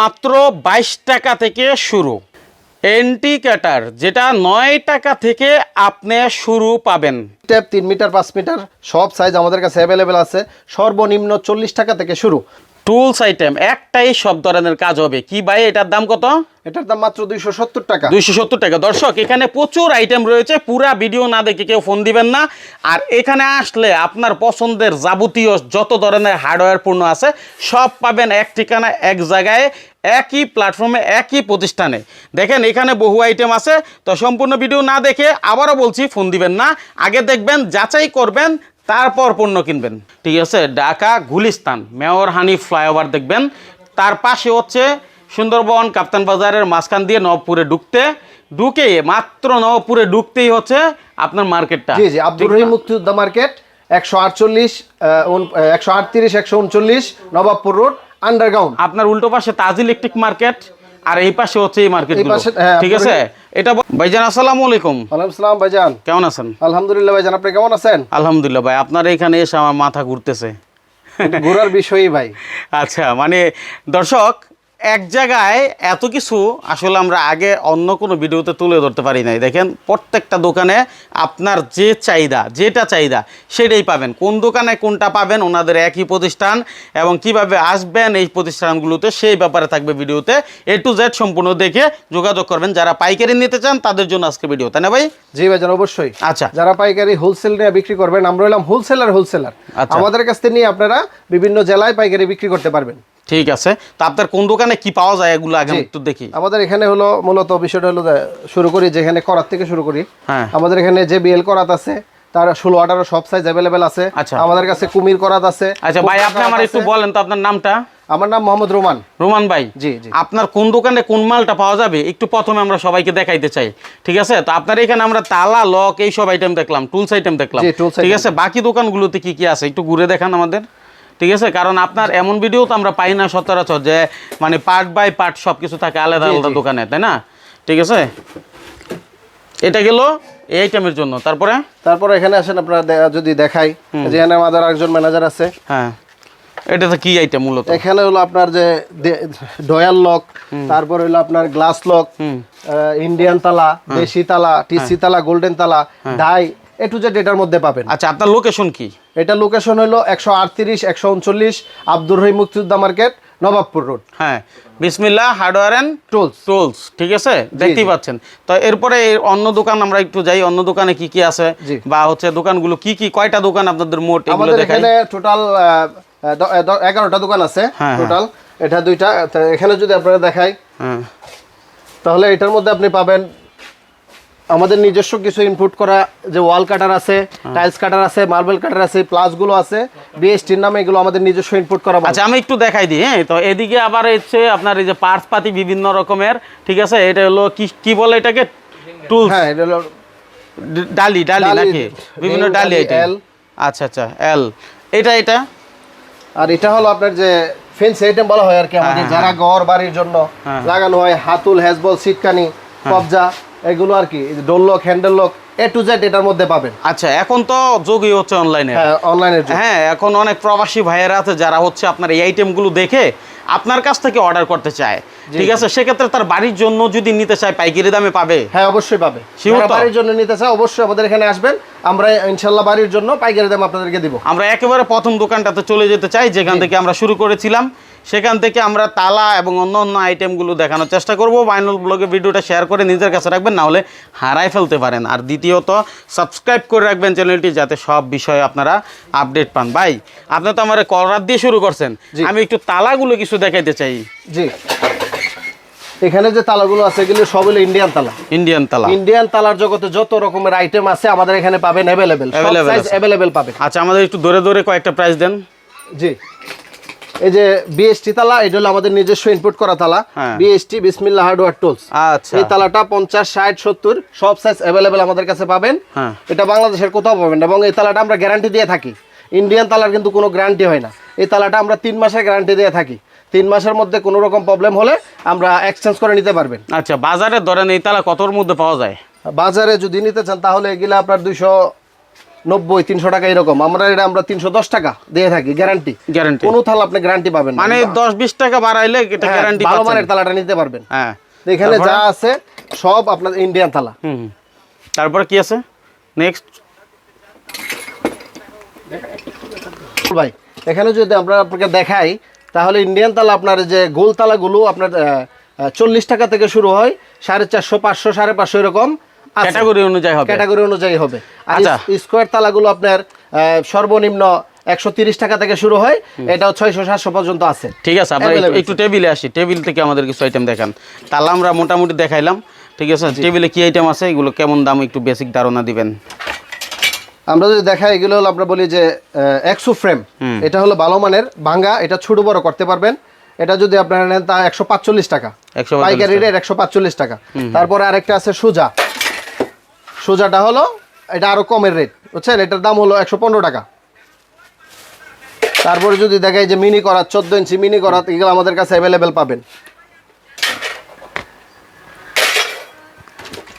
মাত্র বাইশ টাকা থেকে শুরু। এন্টি ক্যাটার, যেটা নয় টাকা থেকে আপনি শুরু পাবেন। তিন মিটার, পাঁচ মিটার, সব সাইজ আমাদের কাছে অ্যাভেলেবেল আছে। সর্বনিম্ন চল্লিশ টাকা থেকে শুরু। টুলস আইটেম একটাই সব ধরনের কাজ হবে। কি ভাই এটার দাম কত? এটার দাম মাত্র দুইশো সত্তর টাকা। দুইশো সত্তর টাকা। দর্শক এখানে প্রচুর আইটেম রয়েছে পুরা ভিডিও না দেখে কেউ ফোন দিবেন না। আর এখানে আসলে আপনার পছন্দের যাবতীয় যত ধরনের হার্ডওয়্যার পূর্ণ আছে সব পাবেন এক ঠিকানা এক জায়গায় একই প্ল্যাটফর্মে একই প্রতিষ্ঠানে। দেখেন এখানে বহু আইটেম আছে। তো সম্পূর্ণ ভিডিও না দেখে আবারও বলছি ফোন দিবেন না। আগে দেখবেন যাচাই করবেন তারপর পণ্য কিনবেন। ঠিক আছে? ঢাকা গুলিস্তান। মেয়র হানি ফ্লাইওভার দেখবেন। তার পাশে হচ্ছে সুন্দরবন কাপ্তান বাজারের মাঝখান দিয়ে নবপুরে ঢুকতে। ঢুকে মাত্র নবপুরে ঢুকতেই হচ্ছে আপনার মার্কেটটা। জি জি আব্দুর রহিম মুক্তিযোদ্ধা মার্কেট একশো আটচল্লিশ একশো আটত্রিশ একশো উনচল্লিশ নবাবপুর রোড আন্ডারগ্রাউন্ড। আপনার উল্টো পাশে তাজ ইলেকট্রিক মার্কেট। আর এই পাশে হচ্ছে এই মার্কেট হ্যাঁ, ঠিক আছে? এটা ভাইজান আসসালামু আলাইকুম। ওয়ালাইকুম সালাম ভাইজান। কেমন আছেন? আলহামদুলিল্লাহ ভাইজান আপনি কেমন আছেন? আলহামদুলিল্লাহ ভাই আপনার এখানে এসে আমার মাথা ঘুরতেছে। ঘোরার বিষয়ই ভাই। আচ্ছা মানে দর্শক এক জায়গায় এত কিছু আসলে আমরা আগে অন্য কোনো ভিডিওতে তুলে ধরতে পারি নাই। দেখেন প্রত্যেকটা দোকানে আপনার যে চাহিদা যেটা চাহিদা সেটাই পাবেন। কোন দোকানে কোনটা পাবেন ওনাদের একই প্রতিষ্ঠান এবং কীভাবে আসবেন এই প্রতিষ্ঠানগুলোতে সেই ব্যাপারে থাকবে ভিডিওতে। এ টু জেড সম্পূর্ণ দেখে যোগাযোগ করবেন। যারা পাইকারি নিতে চান তাদের জন্য আজকে ভিডিও তাই না ভাই? জি ভাইজান অবশ্যই। আচ্ছা। যারা পাইকারি হোলসেল নিয়ে বিক্রি করবেন আমরা হলাম হোলসেলার হোলসেলার। আমাদের কাছ থেকে নিয়ে আপনারা বিভিন্ন জেলায় পাইকারি বিক্রি করতে পারবেন। ঠিক আছে। তো আপনার কোন দোকানে কি পাওয়া যায় এগুলো আগে একটু দেখি। আমাদের এখানে হলো মূলত বিষয়টা হলো শুরু করি যেখানে করাত থেকে শুরু করি। হ্যাঁ। আমাদের এখানে যে বিএল করাত আছে তার ষোলো আঠারো সব সাইজ অ্যাভেলেবেল আছে। আচ্ছা। আমাদের কাছে কুমির করাত আছে আচ্ছা ভাই আপনি আমার একটু বলেন তো আপনার নামটা? আমার নাম মোহাম্মদ রোমান। রোমান ভাই জি, জি। আপনার কোন দোকানে কোন মালটা পাওয়া যাবে? একটু প্রথমে আমরা সবাইকে দেখাইতে চাই। ঠিক আছে? তো আপনার এখানে আমরা তালা লক এই সব আইটেম দেখলাম টুলস আইটেম দেখলাম। ঠিক আছে? বাকি দোকানগুলোতে কি কি আছে? একটু ঘুরে দেখান আমাদের। ঠিক আছে? কারণ আপনার এমন ভিডিও তো আমরা পাই না সচরাচর যে মানে পার্ট বাই পার্ট সব কিছু থাকে আলাদা আলাদা দোকানে তাই না? ঠিক আছে? এটা গেল এই আইটেমের জন্য। তারপরে? তারপর এখানে আসেন আপনারা যদি দেখাই যেখানে আমাদের একজন ম্যানেজার আছে। হ্যাঁ। এটা তো কি আইটেম মূলত? এখানে হলো আপনার যে ডয়াল লক তারপর হলো আপনার গ্লাস লক ইন্ডিয়ান তালা হ্যাঁ। দেশি তালা টিসি তালা গোল্ডেন তালা ডাই এ টু জেড এটার মধ্যে পাবেন। আচ্ছা আপনার লোকেশন কি? এটা লোকেশন হলো একশো আটত্রিশ একশো উনচল্লিশ আব্দুর রহিম মুক্তিযোদ্ধা মার্কেট নবাবপুর রোড। হ্যাঁ বিসমিল্লাহ হার্ডওয়্যার অ্যান্ড টুলস টুলস ঠিক আছে? দেখতেই পাচ্ছেন। তো এরপরে অন্য দোকান আমরা একটু যাই অন্য দোকানে কি কি আছে? বা হচ্ছে দোকানগুলো কি কি কয়টা দোকান আপনাদের মোট এগুলো দেখাই? এখানে টোটাল এগারোটা দোকান আছে হ্যাঁ, টোটাল এটা দুইটা এখানে যদি আপনারা দেখাই হ্যাঁ। তাহলে এটার মধ্যে আপনি পাবেন আমাদের নিজস্ব কিছু ইনপুট করা যে ওয়াল কাটার আছে হ্যাঁ। টাইলস কাটার আছে মার্বেল কাটার আছে প্লাসগুলো আছে বিএসটির নামে এগুলো আমাদের নিজস্ব ইনপুট করা। আচ্ছা আমি একটু দেখাই দিই হ্যাঁ তো এদিকে আবার হচ্ছে আপনার এই যে পার্টস পাতি বিভিন্ন রকমের ঠিক আছে এটা হলো কি কি বলে এটাকে টুলস হ্যাঁ এটা হলো ডালি ডালি নাকি বিভিন্ন ডালি এটা। আচ্ছা আচ্ছা এল এটা এটা আর এটা হলো আপনার যে ফেন্স আইটেম বলা হয় আর কি আমাদের হ্যাঁ, যারা ঘর বাড়ির জন্য হ্যাঁ। লাগানো হয় হাতুল হ্যাজবল সিটকানি কবজা এগুলো আর কি door lock handle lock A to Z এটার মধ্যে পাবেন। আচ্ছা এখন তো যোগই হচ্ছে অনলাইনে হ্যাঁ অনলাইনের জন্য হ্যাঁ এখন অনেক প্রবাসী ভাইয়েরা আছে যারা হচ্ছে আপনার এই আইটেমগুলো দেখে আপনার কাছ থেকে অর্ডার করতে চায়। ঠিক আছে সেক্ষেত্রে তার বাড়ির জন্য যদি নিতে চায় পাইকারি দামে পাবে? হ্যাঁ অবশ্যই পাবে? বাড়ির জন্য নিতে চায় অবশ্যই আমাদের এখানে আসবেন। আমরা ইনশাল্লাহ বাড়ির জন্য পাইকারি দাম আপনাদেরকে দিব। আমরা একেবারে প্রথম দোকানটাতে চলে যেতে চাই যেখান থেকে আমরা শুরু করেছিলাম। সেখান থেকে আমরা তালা এবং অন্য অন্য আইটেমগুলো দেখানোর চেষ্টা করব। বাইনুল ব্লগে ভিডিওটা শেয়ার করে নিজের কাছে রাখবেন না হলে হারাই ফেলতে পারেন। আর দ্বিতীয়ত সাবস্ক্রাইব করে রাখবেন চ্যানেলটি যাতে সব বিষয়ে আপনারা আপডেট পান। ভাই আপনি তো আমার করাত দিয়ে শুরু করছেন। আমি একটু তালাগুলো কিছু দেখাইতে চাই। জি। এখানে যে তালাগুলো আছে এগুলো সব হলো ইন্ডিয়ান তালা। ইন্ডিয়ান তালা। ইন্ডিয়ান তালার জগতে যত রকমের আইটেম আছে আমাদের এখানে পাবেন অ্যাভেলেবেল অ্যাভেলেবেল পাবেন। আচ্ছা আমাদের একটু ধরে ধরে কয়েকটা প্রাইস দেন। জি। এই যে বিএসটি তালা এটা হলো আমাদের নিজস্ব ইনপুট করা তালা। বিএসটি বিসমিল্লাহ হার্ডওয়্যার টুলস আচ্ছা। এই তালাটা পঞ্চাশ ষাট সত্তর সব সাইজ অ্যাভেলেবেল আমাদের কাছে পাবেন। হ্যাঁ। এটা বাংলাদেশের কোথাও পাবেন এবং এই তালাটা আমরা গ্যারান্টি দিয়ে থাকি। ইন্ডিয়ান তালার কিন্তু কোনো গ্যারান্টি হয় না। এই তালাটা আমরা তিন মাসের গ্যারান্টি দিয়ে থাকি। তিন মাসের মধ্যে কোনো রকম প্রবলেম হলে আমরা এক্সচেঞ্জ করে নিতে পারবেন। আচ্ছা বাজারে ধরেন এই তালা কতর মধ্যে পাওয়া যায়? বাজারে যদি নিতে চান তাহলে এগুলা আপনার দুইশো নব্বই তিনশো টাকা এরকম। আমরা এটা আমরা তিনশো দশ টাকা দিয়ে থাকি গ্যারান্টি গ্যারান্টি কোনো থাল আপনি গ্যারান্টি পাবেন মানে দশ বিশ টাকা বাড়াইলে এটা গ্যারান্টি ভালো মানের তালাটা নিতে পারবেন। হ্যাঁ। এখানে যা আছে সব আপনার ইন্ডিয়ান থালা। হুম। তারপরে কি আছে? নেক্সট ভাই এখানে যদি আমরা আপনাকে দেখাই তাহলে ইন্ডিয়ান তালা আপনার যে গোল তালাগুলো আপনার চল্লিশ টাকা থেকে শুরু হয় সাড়ে চারশো পাঁচশো সাড়ে পাঁচশো এরকম। ক্যাটাগরি অনুযায়ী হবে। ক্যাটাগরি অনুযায়ী হবে। আর আচ্ছা। স্কোয়ার তালাগুলো আপনার সর্বনিম্ন একশো তিরিশ টাকা থেকে শুরু হয় এটাও ছয়শো সাতশো পর্যন্ত আছে। ঠিক আছে আমরা একটু- টেবিলে আসি। টেবিল থেকে আমাদের কিছু আইটেম দেখান। তাহলে আমরা মোটামুটি দেখাইলাম। ঠিক আছে টেবিলে কি আইটেম আছে? এগুলো কেমন দাম? একটু বেসিক ধারণা দিবেন। আমরা যদি দেখাই এগুলো হলো আমরা বলি যে একশো ফ্রেম এটা হলো ভালো মানের ভাঙ্গা এটা ছোট বড় করতে পারবেন। এটা যদি আপনারা নেন তা একশো পাঁচচল্লিশ টাকা। 145 পাইকারি রেট একশো পাঁচচল্লিশ টাকা। তারপরে আরেকটা আছে সুজা। সুজাটা হলো এটা আরও কমের রেট বুঝছেন? এটার দাম হলো একশো পনেরো টাকা। তারপরে যদি দেখাই যে মিনি করাত চোদ্দ ইঞ্চি মিনি করাত এগুলো আমাদের কাছে অ্যাভেলেবেল পাবেন।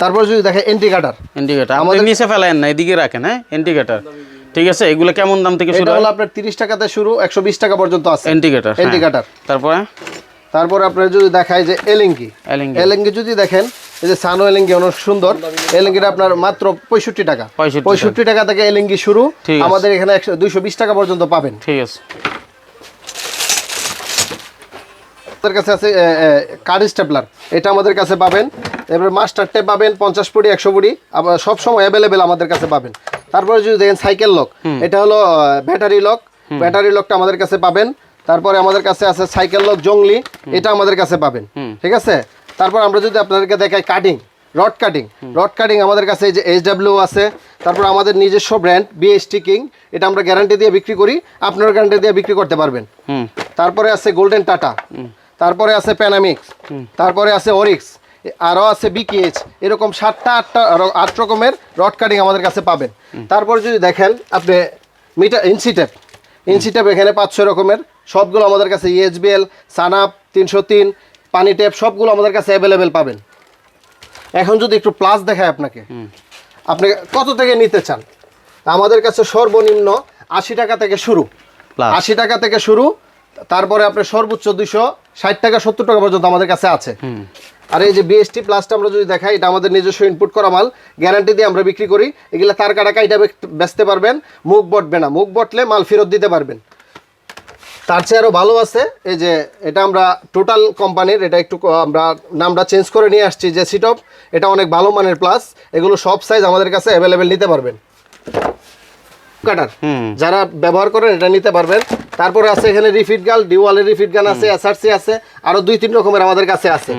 তারপর যদি দেখে এন্টি কাটার ইন্ডিকেটার আমাদের নিচে ফেলায়েন না এদিকে রাখেন হ্যাঁ? ইন্ডিকেটার ঠিক আছে এগুলো কেমন দাম থেকে শুরু হলো আপনার তিরিশ টাকাতে শুরু একশো বিশ টাকা পর্যন্ত আছে। ইন্ডিকেটার ইন্ডিকেটার তারপরে? তারপরে আপনার যদি দেখায় যে এলিঙ্গি এলিঙ্গি। এলিঙ্গি যদি দেখেন এই যে সানো এলিঙ্গি অনেক সুন্দর। এলিঙ্গিটা আপনার মাত্র পঁয়ষট্টি টাকা। পঁয়ষট্টি টাকা। থেকে এলিঙ্গি শুরু। আমাদের এখানে একশো দুইশো বিশ টাকা পর্যন্ত পাবেন। ঠিক আছে। আমাদের কাছে আছে কার্ড স্টেপলার এটা আমাদের কাছে পাবেন। এবার মাস্টার টেপ পাবেন পঞ্চাশ একশো পুটি আবার সব অ্যাভেলেবেল আমাদের কাছে পাবেন। তারপরে যদি দেখেন সাইকেল লক এটা হলো ব্যাটারি লক ব্যাটারি লকটা আমাদের কাছে পাবেন। তারপরে আমাদের কাছে আছে সাইকেল লক জংলি। এটা আমাদের কাছে পাবেন। ঠিক আছে? তারপর আমরা যদি আপনাদেরকে দেখাই cutting rod cutting rod cutting আমাদের কাছে এই যে এইচ ডাব্লিউ আছে তারপর আমাদের নিজস্ব ব্র্যান্ড বিএসটি কিং এটা আমরা গ্যারান্টি দিয়ে বিক্রি করি আপনারা গ্যারান্টি দিয়ে বিক্রি করতে পারবেন। তারপরে আছে গোল্ডেন টাটা তারপরে আছে প্যানামিক্স তারপরে আছে ওরিক্স আরও আছে বিকেএচ এরকম সাতটা আটটা আট রকমের রড কাটিং আমাদের কাছে পাবেন। তারপর যদি দেখেন আপনি মিটার ইনসিটেপ ইনসিটেপ এখানে পাঁচশো রকমের সবগুলো আমাদের কাছে E ইএসবিএল সানাপ তিনশো তিন পানি ট্যাপ সবগুলো আমাদের কাছে অ্যাভেলেবেল পাবেন। এখন যদি একটু প্লাস দেখায় আপনাকে। আপনি কত থেকে নিতে চান? আমাদের কাছে সর্বনিম্ন আশি টাকা থেকে শুরু। আশি টাকা থেকে শুরু তারপরে আপনার সর্বোচ্চ দুইশো ষাট টাকা সত্তর টাকা পর্যন্ত আমাদের কাছে আছে। আর এই যে বিএসটি প্লাসটা আমরা যদি দেখাই এটা আমাদের নিজস্ব ইনপুট করা মাল। গ্যারান্টি দিয়ে আমরা বিক্রি করি। এগুলো তার কাটা কাইটা বেচ- বেচতে পারবেন। মুখ বটবে না। মুখ বটলে মাল ফেরত দিতে পারবেন। তার চেয়ে আরও ভালো আছে। এই যে এটা আমরা টোটাল কোম্পানির এটা একটু আমরা নামটা চেঞ্জ করে নিয়ে আসছি যে সিটপ এটা অনেক ভালো মানের প্লাস এগুলো সব সাইজ আমাদের কাছে অ্যাভেলেবেল নিতে পারবেন। কাটার যারা ব্যবহার করেন এটা নিতে পারবেন। তারপরে আছে এখানে রিফিট গাল ডিওয়ালের রিফিট গান আছে এসআরসি আছে আরও দুই তিন রকমের আমাদের কাছে আছে।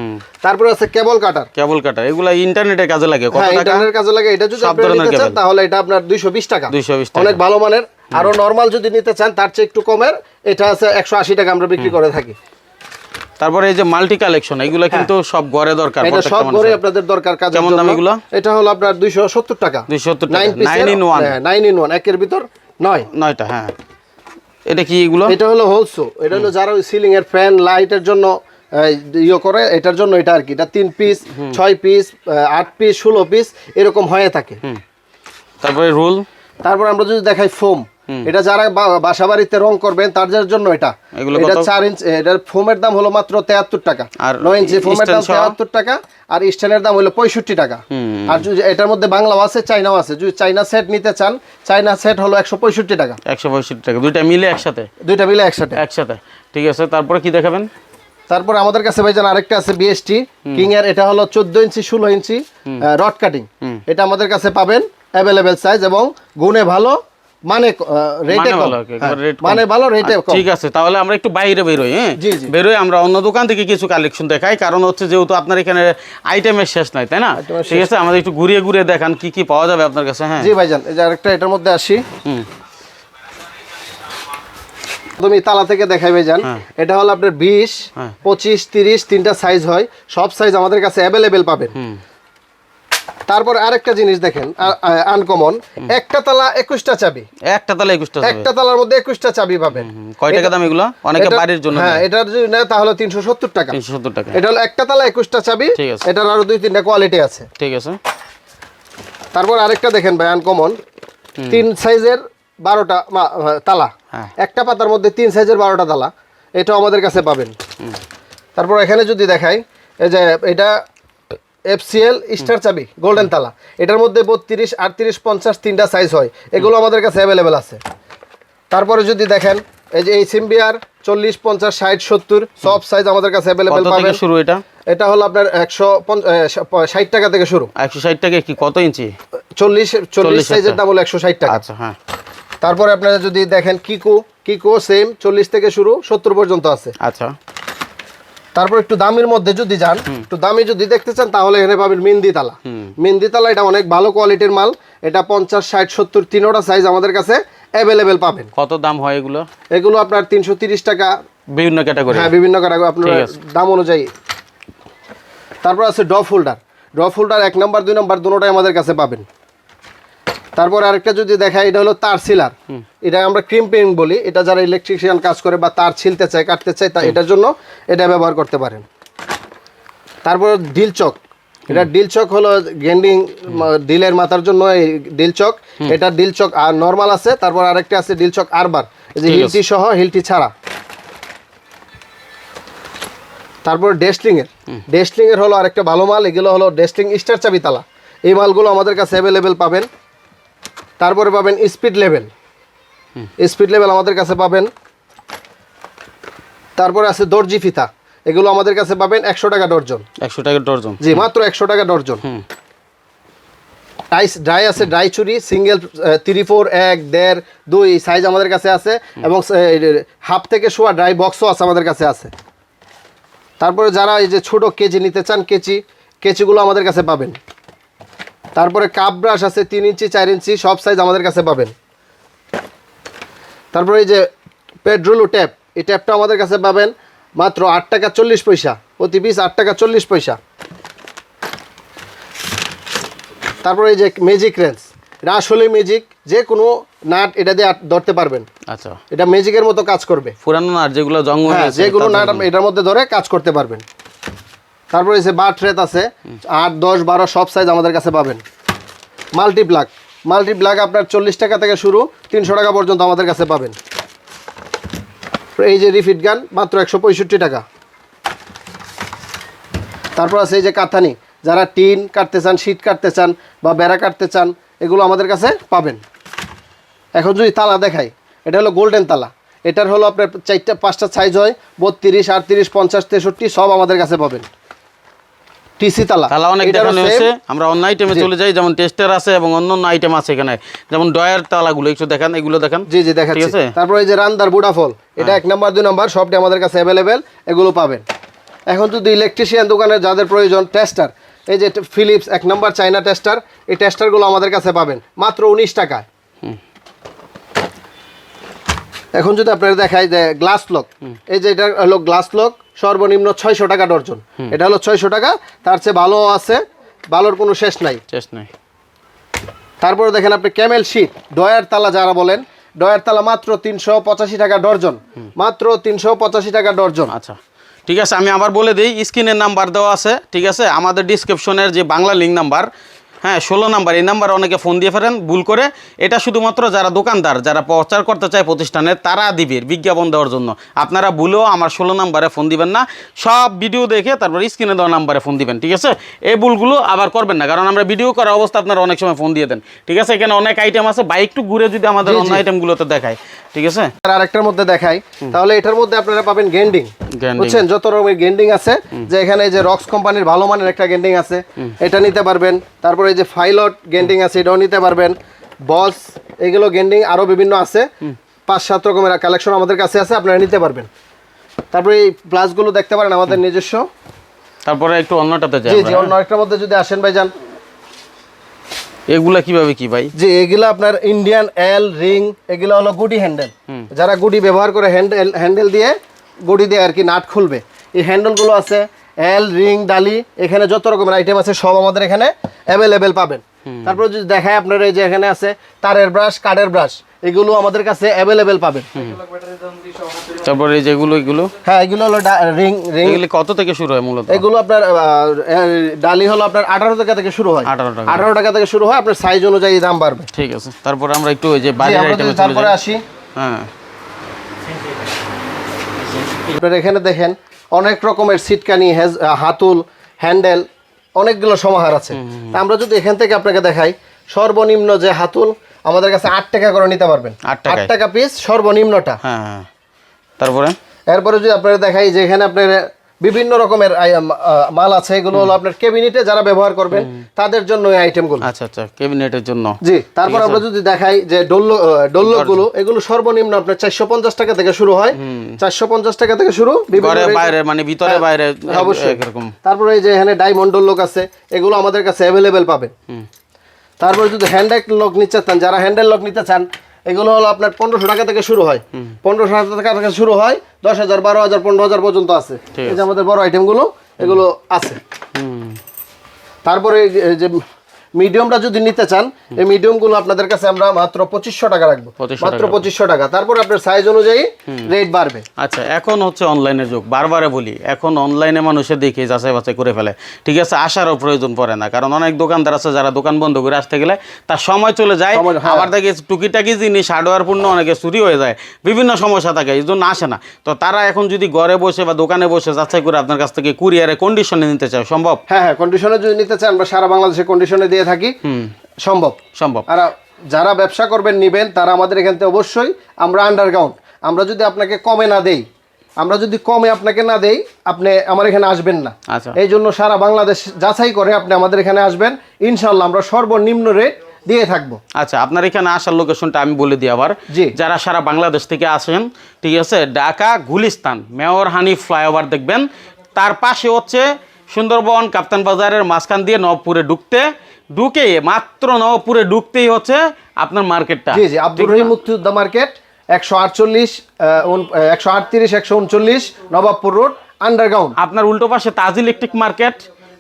তারপরে আছে কেবল কাটার কেবল কাটার এগুলা ইন্টারনেটের কাজে লাগে কত হ্যাঁ টাকা? ইন্টারনেটের কাজে লাগে। এটা যদি সব আপনি ধরনের নিতে চান তাহলে এটা আপনার দুইশো বিশ টাকা। 220 টাকা। অনেক ভালো মানের। আরও নর্মাল যদি নিতে চান তার চেয়ে একটু কমের। এটা আছে একশো আশি টাকা আমরা বিক্রি করে থাকি। তারপরে এই যে মাল্টি কালেকশন এগুলা কিন্তু সব ঘরে দরকার এটা সব ঘরে আপনাদের দরকার কাজের কেমন দাম এগুলো? এটা হলো আপনার দুইশো সত্তর টাকা। 270 টাকা। Nine Nine in one। Nine in one একের ভিতর নয়। নয়টা হ্যাঁ। এটা কি এগুলো? এটা হলো হোলসো এটা হলো যারা ওই সিলিং এর ফ্যান লাইটের জন্য ইয়ে করে এটার জন্য এটা আর কি। এটা তিন পিস ছয় পিস আট পিস ষোলো পিস এরকম হয়ে থাকে। তারপরে রুল তারপর আমরা যদি দেখাই ফোম এটা যারা বাসা বাড়িতে রং করবেন তাদের জন্য এটা। এটা চার ইঞ্চ এটার ফোমের দাম হলো মাত্র তেহাত্তর টাকা। আর নয় ইঞ্চি ফোমের দাম? তেহাত্তর টাকা আর স্ট্যান্ডের দাম হলো পঁয়ষট্টি টাকা। আর এটার মধ্যে বাংলাও আছে চাইনাও আছে। যদি চাইনা সেট নিতে চান চাইনা সেট হলো একশো পঁয়ষট্টি টাকা। একশো পঁয়ষট্টি টাকা। দুইটা মিলে একসাথে? দুইটা মিলে একসাথে। একসাথে। ঠিক আছে তারপরে কি দেখাবেন? তারপর আমাদের কাছে ভাইজান আরেকটা আছে বিএসটি কিং এর এটা হলো চোদ্দ ইঞ্চি ষোলো ইঞ্চি রড কাটিং এটা আমাদের কাছে পাবেন অ্যাভেলেবেল সাইজ এবং গুণে ভালো। মানে রেটে মানে ভালো হ্যাঁ। মানে ভালো রেটে আচ্ছা, ঠিক আছে তাহলে আমরা একটু বাইরে বেরোই হ্যাঁ। বেরোই আমরা অন্য দোকান থেকে কিছু কালেকশন দেখাই কারণ হচ্ছে যেহেতু আপনার এখানে আইটেমের শেষ নাই তাই না? ঠিক আছে আমাদের একটু ঘুরিয়ে ঘুরিয়ে দেখান কি কি পাওয়া যাবে আপনার কাছে হ্যাঁ? জি ভাইজান এই যে আরেকটা এটার মধ্যে আসি। হুম। তুমি তালা থেকে দেখাই ভাইজান। হ্যাঁ। এটা হলো আপনার বিশ হ্যাঁ। পঁচিশ তিরিশ তিনটা সাইজ হয়। সব সাইজ আমাদের কাছে অ্যাভেলেবেল পাবেন। তারপর আরেকটা জিনিস দেখেন আনকমন একটা তালা একুশটা চাবি। একটা তালা একুশটা একটা তালার মধ্যে একুশটা চাবি পাবেন। কয় টাকা দাম এগুলো? অনেকে বাড়ির জন্য হ্যাঁ এটার যদি নেয় তাহলে তিনশো সত্তর টাকা। তিনশো সত্তর টাকা। এটা হলো একটা তালা একুশটা চাবি। ঠিক আছে। এটার আরও দুই তিনটা কোয়ালিটি আছে। ঠিক আছে। তারপর আরেকটা দেখেন ভাই আনকমন তিন সাইজের বারোটা তালা। হ্যাঁ। একটা পাতার মধ্যে তিন সাইজের বারোটা তালা। এটা আমাদের কাছে পাবেন। তারপর এখানে যদি দেখাই এই যে এটা এফসিএল স্টার চাবি গোল্ডেন তালা। এটার মধ্যে বত্রিশ আটত্রিশ পঞ্চাশ তিনটা সাইজ হয়। এগুলো আমাদের কাছে অ্যাভেলেবেল আছে। তারপরে যদি দেখেন এই যে এই সিম্বিয়ার চল্লিশ পঞ্চাশ ষাট সত্তর সব সাইজ আমাদের কাছে অ্যাভেলেবেল পাবেন। শুরু এটা? এটা হলো আপনার একশো ষাট টাকা থেকে শুরু। একশো ষাট টাকা কি কত ইঞ্চি? চল্লিশ চল্লিশ সাইজের। দাম হলো একশো ষাট টাকা। আচ্ছা হ্যাঁ। তারপরে আপনারা যদি দেখেন কিকো কিকো সেম চল্লিশ থেকে শুরু সত্তর পর্যন্ত আছে। আচ্ছা। তারপর একটু দামের মধ্যে যদি যান একটু দামি যদি দেখতে চান তাহলে এখানে পাবেন মেহেন্দি তালা। মেহেন্দি তালা এটা অনেক ভালো কোয়ালিটির মাল। এটা পঞ্চাশ ষাট সত্তর তিনোটা সাইজ আমাদের কাছে অ্যাভেলেবেল পাবেন। কত দাম হয় এগুলো? এগুলো আপনার তিনশো তিরিশ টাকা। বিভিন্ন ক্যাটাগরি হ্যাঁ বিভিন্ন কাটাগো আপনার দাম অনুযায়ী। তারপর আছে ড্রপ হোল্ডার। ড্রপ হোল্ডার এক নাম্বার দুই নাম্বার দুটোটাই আমাদের কাছে পাবেন। তারপর আরেকটা যদি দেখাই এটা হলো তার সিলার। এটা আমরা ক্রিম ক্রিম্পিং বলি। এটা যারা ইলেকট্রিশিয়ান কাজ করে বা তার ছিলতে চায় কাটতে চায় তা এটার জন্য এটা ব্যবহার করতে পারেন। তারপর ডিল চক। এটা ডিল চক হলো গেন্ডিং ডিলের মাথার জন্য এই ডিল চক। এটা ডিল চক আর নর্মাল আছে। তারপর আরেকটা আছে ডিল চক আরবার এই যে হিলটি সহ হিলটি ছাড়া। তারপর ডেস্টলিং এর। ডেস্টলিং এর হলো আরেকটা ভালো মাল। এগুলো হলো ডেস্টলিং স্টার চাবি তালা এই মালগুলো আমাদের কাছে অ্যাভেলেবেল পাবেন। তারপরে পাবেন স্পিড লেভেল স্পিড লেভেল আমাদের কাছে পাবেন। তারপরে আছে দর্জি ফিতা। এগুলো আমাদের কাছে পাবেন একশো টাকা ডর্জন। একশো টাকা ডর্জন। জি মাত্র একশো টাকা ডর্জন। টাইস ড্রাই আছে ড্রাই চুরি সিঙ্গেল থ্রি ফোর এক দেড় দুই সাইজ আমাদের কাছে আছে। এবং হাফ থেকে শোয়া ড্রাই বক্সও আছে আমাদের কাছে আছে। তারপরে যারা এই যে ছোটো কেজি নিতে চান কেচি কেচিগুলো আমাদের কাছে পাবেন। তারপরে কাপ ব্রাশ আছে তিন ইঞ্চি চার ইঞ্চি সব সাইজ আমাদের কাছে পাবেন। তারপরে এই যে পেট্রোলু ট্যাপ এই ট্যাপটা আমাদের কাছে পাবেন মাত্র আট টাকা চল্লিশ পয়সা প্রতি পিস আট টাকা চল্লিশ পয়সা। তারপরে এই যে ম্যাজিক রেঞ্জ এটা আসলে ম্যাজিক যে কোনো নাট এটা দিয়ে ধরতে পারবেন। আচ্ছা। এটা ম্যাজিকের মতো কাজ করবে। পুরানো নাট যেগুলো জঙ্গল হয়ে যেগুলো নাট। এটার মধ্যে ধরে কাজ করতে পারবেন। তারপরে যে বার ট্রেত আছে, আট, দশ, বারো, সব সাইজ আমাদের কাছে পাবেন। মাল্টি প্লাগ মাল্টি প্লাগ আপনার চল্লিশ টাকা থেকে শুরু, তিনশো টাকা পর্যন্ত আমাদের কাছে পাবেন। এই যে রিফিট গান মাত্র একশো পঁয়ষট্টি টাকা। তারপর আছে এই যে কাথানি। যারা টিন কাটতে চান শীট কাটতে চান বা বেড়া কাটতে চান, এগুলো আমাদের কাছে পাবেন। এখন যদি তালা দেখাই, এটা হলো গোল্ডেন তালা। এটার হলো আপনার চারটা, পাঁচটা সাইজ হয়, বত্রিশ, আটত্রিশ, পঞ্চাশ, তেষট্টি, সব আমাদের কাছে পাবেন। টিসি তালা। তালা অনেক দেখানো হয়েছে। আমরা অন্য আইটেমে চলে যাই যেমন টেস্টার আছে এবং অন্য অন্য আইটেম আছে এখানে। যেমন ডয়ার তালাগুলো একটু দেখান এগুলো দেখান। জি জি ঠিক দেখাচ্ছি আছে? হ্যাঁ। তারপর এই যে রান্দার বুডাফল এটা এক নাম্বার দুই নাম্বার সবটি আমাদের কাছে অ্যাভেলেবেল এগুলো পাবেন। এখন যদি ইলেকট্রিশিয়ান দোকানের যাদের প্রয়োজন টেস্টার এই যে ফিলিপস এক নাম্বার চাইনা টেস্টার এই টেস্টারগুলো আমাদের কাছে পাবেন মাত্র উনিশ টাকায়। এখন যদি আপনারা দেখাই যে গ্লাস লক এই যে এটা হলো গ্লাস লক সর্বনিম্ন ছয়শো টাকা ডর্জন। এটা হলো ছয়শো টাকা তার চেয়ে ভালো আছে ভালোর কোনো শেষ নাই। শেষ নাই। তারপরে দেখেন আপনি ক্যামেল শীট ডয়ার তালা যারা বলেন ডয়ার তালা মাত্র তিনশো পঁচাশি টাকা ডর্জন। মাত্র তিনশো পঁচাশি টাকা ডর্জন। আচ্ছা ঠিক আছে আমি আবার বলে দিই স্ক্রিনের নাম্বার দেওয়া আছে ঠিক আছে? আমাদের ডিসক্রিপশনের যে বাংলা লিঙ্ক নাম্বার হ্যাঁ ষোলো নাম্বার এই নাম্বার অনেকে ফোন দিয়ে ফেলেন ভুল করে। এটা শুধুমাত্র যারা দোকানদার যারা প্রচার করতে চায় প্রতিষ্ঠানের তারা দিবে বিজ্ঞাপন দেওয়ার জন্য। আপনারা ভুলেও আমার ষোলো নাম্বারে ফোন দিবেন না। সব ভিডিও দেখে তারপর স্ক্রিনে দেওয়া নাম্বারে ফোন দিবেন ঠিক আছে? এই ভুলগুলো আবার করবেন না কারণ আমরা ভিডিও করার অবস্থা আপনারা অনেক সময় ফোন দিয়ে দেন ঠিক আছে? এখানে অনেক আইটেম আছে বা একটু ঘুরে যদি আমাদের অন্য আইটেমগুলোতে দেখায় ঠিক আছে? আর আরেকটার মধ্যে দেখাই তাহলে এটার মধ্যে আপনারা পাবেন গেন্ডিং বুঝছেন? যত রকমের গেন্ডিং আছে যে এখানে যে রক্স কোম্পানির ভালো মানের একটা গেন্ডিং আছে এটা নিতে পারবেন। তারপরে যে ফাইলট গেন্ডিং আছে এটাও নিতে পারবেন। বস এগুলো গেন্ডিং আরও বিভিন্ন আছে। পাঁচ সাত রকমের কালেকশন আমাদের কাছে আছে আপনারা নিতে পারবেন। তারপরে এই প্লাসগুলো দেখতে পারেন আমাদের নিজস্ব। তারপরে একটু অন্যটাতে যাই জি জি অন্য আরেকটার মধ্যে যদি আসেন ভাইজান এগুলা কীভাবে কি ভাই? যে এগুলা আপনার ইন্ডিয়ান এল রিং এগুলো হলো গুডি হ্যান্ডেল যারা গুডি ব্যবহার করে হ্যান্ডেল হ্যান্ডেল দিয়ে গুডি দিয়ে আর কি নাট খুলবে। এই হ্যান্ডেলগুলো আছে এল রিং ডালি এখানে যত রকমের আইটেম আছে সব আমাদের এখানে অ্যাভেলেবেল পাবেন। তারপরে যদি দেখায় আপনার এই যে এখানে আছে তারের ব্রাশ কাঠের ব্রাশ এগুলো আমাদের কাছে অ্যাভেলেবেল পাবেন। তারপরে এই যেগুলো এগুলো? হ্যাঁ এগুলো হলো রিং রিং এগুলি কত থেকে শুরু হয় মূলত? এগুলো আপনার ডালি হলো আপনার আঠারো টাকা থেকে শুরু হয়। 18 টাকা। আঠারো টাকা থেকে শুরু হয় আপনার সাইজ অনুযায়ী দাম বাড়বে। ঠিক আছে। তারপরে আমরা একটু ওই যে বাইরে তারপরে আসি। হ্যাঁ। আপনার এখানে দেখেন অনেক রকমের সিটকানি হাতুল হ্যান্ডেল অনেকগুলো সমাহার আছে। আমরা যদি এখান থেকে আপনাকে দেখাই সর্বনিম্ন যে হাতুল আমাদের কাছে আট টাকা করে নিতে পারবেন। আট? টাকা পিস সর্বনিম্নটা। হ্যাঁ হ্যাঁ তারপরে? এরপরে যদি আপনারা দেখাই যে এখানে আপনার বিভিন্ন রকমের মাল আছে এগুলো হলো আপনার কেবিনেটে যারা ব্যবহার করবেন তাদের জন্য এই আইটেমগুলো আচ্ছা আচ্ছা ক্যাবিনেটের জন্য। জি তারপর আমরা যদি দেখাই যে ডোল্লো ডল্লোগুলো এগুলো সর্বনিম্ন আপনার চারশো পঞ্চাশ টাকা থেকে শুরু হয়। চারশো পঞ্চাশ টাকা থেকে শুরু ঘরে বাইরে মানে ভিতরে হ্যাঁ, বাইরে অবশ্যই। এরকম। তারপরে এই যে এখানে ডায়মন্ড লোক আছে এগুলো আমাদের কাছে অ্যাভেলেবেল পাবেন। তারপরে যদি হ্যান্ডেল লক নিতে চান যারা হ্যান্ডেল লক নিতে চান এগুলো হলো আপনার পনেরোশো টাকা থেকে শুরু হয়। পনেরোশো টাকা থেকে শুরু হয় দশ হাজার বারো হাজার পনেরো হাজার পর্যন্ত আছে। এই যে আমাদের বড় আইটেমগুলো এগুলো আছে। তারপরে যে মিডিয়ামটা যদি নিতে চান এই মিডিয়ামগুলো আপনাদের কাছে আমরা মাত্র পঁচিশশো টাকা রাখব। মাত্র। পঁচিশশো টাকা। তারপর আপনার সাইজ অনুযায়ী রেট বাড়বে। আচ্ছা এখন হচ্ছে অনলাইনের যুগ। বারবারে বলি এখন অনলাইনে মানুষে দেখে যাচাই বাছাই করে ফেলে। ঠিক আছে আসারও প্রয়োজন পড়ে না। কারণ অনেক দোকানদার আছে যারা দোকান বন্ধ করে আসতে গেলে তার সময় চলে যায়। হ্যাঁ। আবার দেখে টুকিটাকি জিনিস হার্ডওয়্যার পূর্ণ অনেকে চুরি হয়ে যায়। বিভিন্ন সমস্যা থাকে এই জন্য আসে না। তো তারা এখন যদি ঘরে বসে বা দোকানে বসে যাচাই করে আপনার কাছ থেকে কুরিয়ারে কন্ডিশনে নিতে চায় সম্ভব? হ্যাঁ হ্যাঁ কন্ডিশনে যদি নিতে চান আমরা সারা বাংলাদেশে কন্ডিশনে দিয়ে থাকি। সম্ভব। সম্ভব। আর যারা ব্যবসা করবেন নিবেন তারা আমাদের এখান থেকে অবশ্যই আমরা আন্ডারগ্রাউন্ড আমরা যদি আপনাকে কমে না দেই আমরা যদি কমে আপনাকে না দেই আপনি আমার এখানে আসবেন না। আচ্ছা। এই জন্য সারা বাংলাদেশ যাচাই করে আপনি আমাদের এখানে আসবেন। ইনশাল্লাহ আমরা সর্বনিম্ন রেট দিয়ে থাকব। আচ্ছা আপনার এখানে আসার লোকেশনটা আমি বলে দিই আবার। জি। যারা সারা বাংলাদেশ থেকে আসেন ঠিক আছে ঢাকা গুলিস্তান মেয়র হানি ফ্লাইওভার দেখবেন। তার পাশে হচ্ছে সুন্দরবন কাপ্তান বাজারের মাঝখান দিয়ে নবপুরে ঢুকতে ঢুকে মাত্র নবপুরে ঢুকতেই হচ্ছে আপনার মার্কেটটা। জি জি আব্দুর রহিম মুক্তিযোদ্ধা মার্কেট একশো আটচল্লিশ একশো আটত্রিশ একশো উনচল্লিশ নবাবপুর রোড আন্ডারগ্রাউন্ড। আপনার উল্টো পাশে তাজ ইলেকট্রিক মার্কেট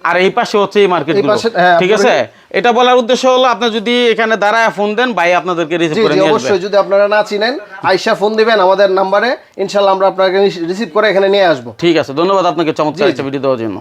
আর এই পাশে হচ্ছে এই মার্কেট হ্যাঁ, ঠিক আছে? এটা বলার উদ্দেশ্য হলো আপনি যদি এখানে দাঁড়ায় ফোন দেন ভাই আপনাদেরকে রিসিভ করে নিয়ে আসবে। অবশ্যই যদি আপনারা না চিনেন আইসা ফোন দিবেন আমাদের নাম্বারে ইনশাল্লাহ আমরা আপনাকে রিসিভ করে এখানে নিয়ে আসব। ঠিক আছে ধন্যবাদ আপনাকে চমৎকার একটা ভিডিও দেওয়ার জন্য।